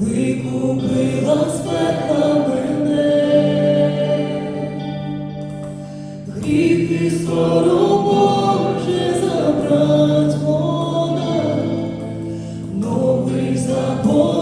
Викупила з пекла мене, гріх скоро забрать вона, новий забор.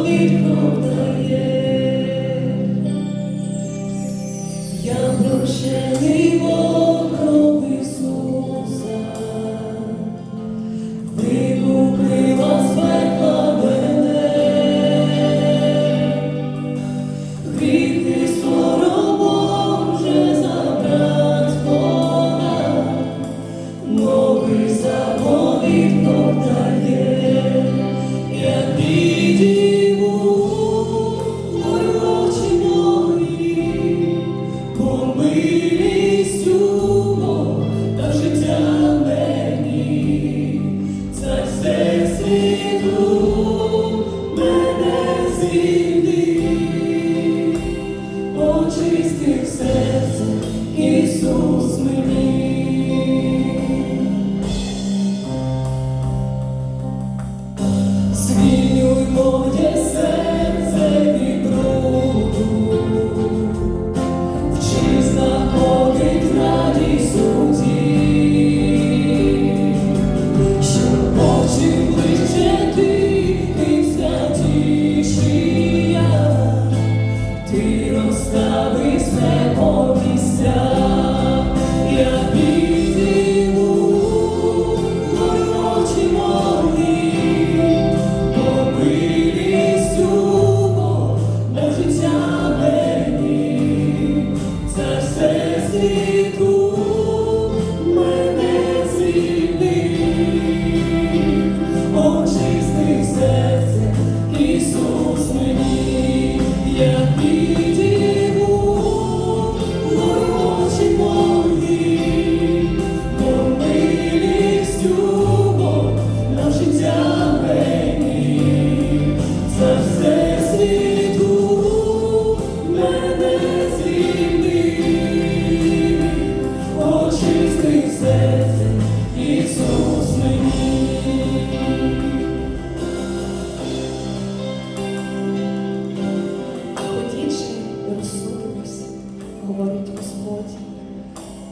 Господь,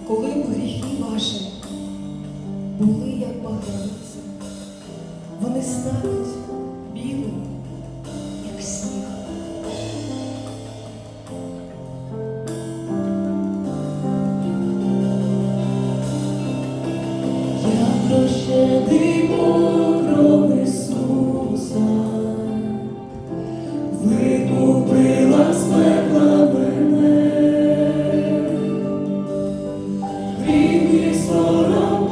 коли б гріхи ваші були, як баганиці, вони стануть білим, як сніг. Я прощений Бог. 이 위에 서로